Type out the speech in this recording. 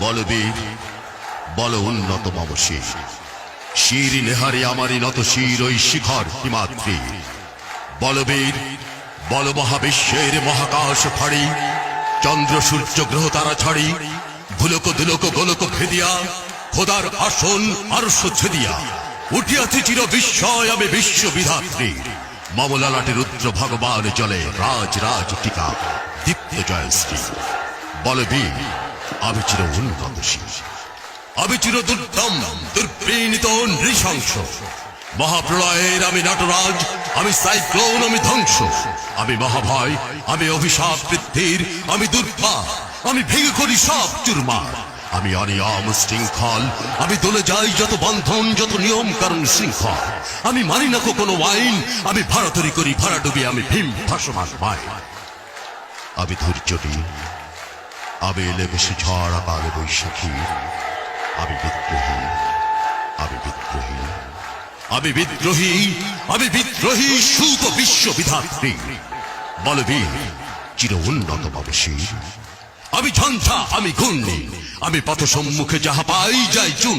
বলবীর বল উন্নত মম শির নেহারে আমারই নত শির, ওই শিখর হিমাদ্রি। বলবীর বল মহাবিশ্বের মহাকাশ ফাড়ি। চন্দ্র, সূর্য, গ্রহ, তারা ছাড়ি ভুলক দুলক গোলক ভেদিয়া, খোদার আসন আরশ ছেদিয়া। উঠিয়াছি চির বিস্ময়, আমি বিশ্ব বিধাত্রী। মামলালাটে রুদ্র ভগবান চলে রাজ রাজ টিকা, দীপ্ত জয়শ্রী। বলবীর আমি চির উন্নতশীল আমি চির দুর্দম দুর্বিনীত নৃশংস। মহাপ্রলয়ের আমি নটরাজ, আমি সাইক্লোন, আমি ধ্বংস। আমি মহাভয়, আমি অভিশাপ বৃদ্ধির, আমি দুর্ভা আমি ভেঙে করি সব চুরমার। আমি অনিয়ম শৃঙ্খল, আমি দলে যাই যত বন্ধন, যত নিয়ম কারণ শৃঙ্খল। আমি মানি না কোনো আইন, আমি ভাড়াতরি করি ভাড়া ডুবি আমি ভীম ভাসমান পাই আমি ধৈর্যটি আমি এলে বেশি ঝড় বৈশাখী। আমি বিদ্রোহী আমি বিদ্রোহী। আমি বিদ্রোহী আমি বিদ্রোহী সুত বিশ্ব বলবীর চির উন্নত আমি ঝঞ্ঝা, আমি ঘূর্ণি, আমি পথ সম্মুখে যাহা পাই যাই চুন